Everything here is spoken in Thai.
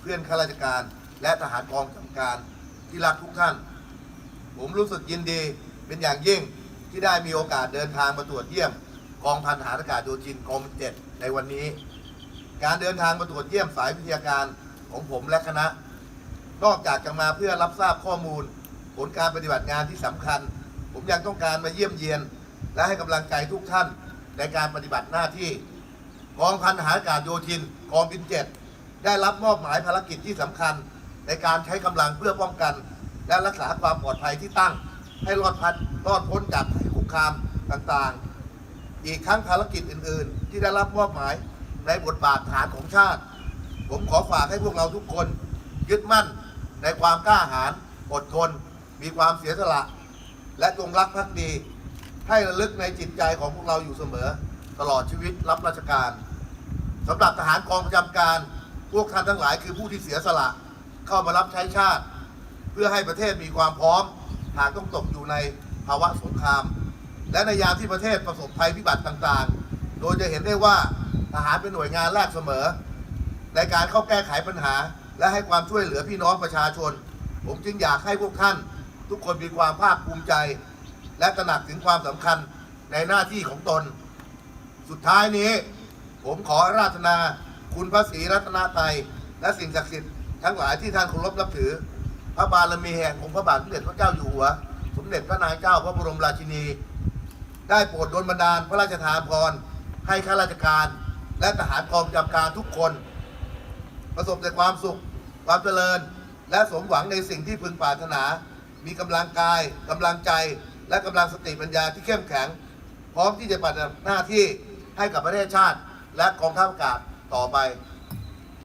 เพื่อนข้าราชการ และทหารกองกำกับการที่รักทุกท่าน ผมรู้สึกยินดีเป็นอย่างยิ่งที่ได้มีโอกาสเดินทางมาตรวจเยี่ยม กองพันทหารอากาศโยธินกองเจ็ดในวันนี้ การเดินทางมาตรวจเยี่ยมสายวิทยาการของผมและคณะ นอกจากจะมาเพื่อรับทราบข้อมูล ผลการปฏิบัติงานที่สำคัญ ผมยังต้องการมาเยี่ยมเยียน และให้กำลังใจทุกท่านในการปฏิบัติหน้าที่ กองพันทหารอากาศโยธินกองบินเจ็ด ได้รับมอบหมายภารกิจที่สำคัญ ในการใช้กำลังเพื่อป้องกัน และรักษาความปลอดภัยที่ตั้ง ให้รอดพัดรอดพ้นจากภัยคุกคามต่างๆ อีกทั้งภารกิจอื่น ๆ ที่ได้รับมอบหมายในบทบาทฐานของชาติ ผมขอฝากให้พวกเราทุกคน ยึดมั่นในความกล้าหาญอดทน มีความเสียสละ และจงรักภักดี ให้ระลึกในจิตใจของพวกเราอยู่เสมอ ตลอดชีวิตรับราชการสำหรับทหารกองประจำการ พวกท่านทั้งหลายคือผู้ที่เสียสละเข้ามารับใช้ชาติ เพื่อให้ประเทศมีความพร้อมหากต้องตกอยู่ในภาวะสงคราม และในยามที่ประเทศประสบภัยพิบัติต่างๆ โดยจะเห็นได้ว่าทหารเป็นหน่วยงานแรกเสมอ ในการเข้าแก้ไขปัญหา และให้ความช่วยเหลือพี่น้องประชาชน ผมจึงอยากให้พวกท่าน ทุกคนมีความภาคภูมิใจ และตระหนักถึงความสำคัญในหน้าที่ของตน สุดท้ายนี้ ผมขอราธนา คุณพระศรีรัตนตรัยและสิ่งศักดิ์สิทธิ์ทั้งหลายที่ท่านเคารพนับถือ พระบารมีแห่งองค์พระบาทสมเด็จพระเจ้าอยู่หัว สมเด็จพระนางเจ้าพระบรมราชินี ได้โปรดดลบันดาลพระราชทานพรให้ข้าราชการ และทหารกองประจำการทุกคน ประสบแต่ความสุข ความเจริญ และสมหวังในสิ่งที่พึงปรารถนา มีกำลังกายกำลังใจ และกำลังสติปัญญาที่เข้มแข็ง พร้อมที่จะปฏิบัติหน้าที่ให้กับประเทศชาติ และกองทัพอากาศ ต่อไป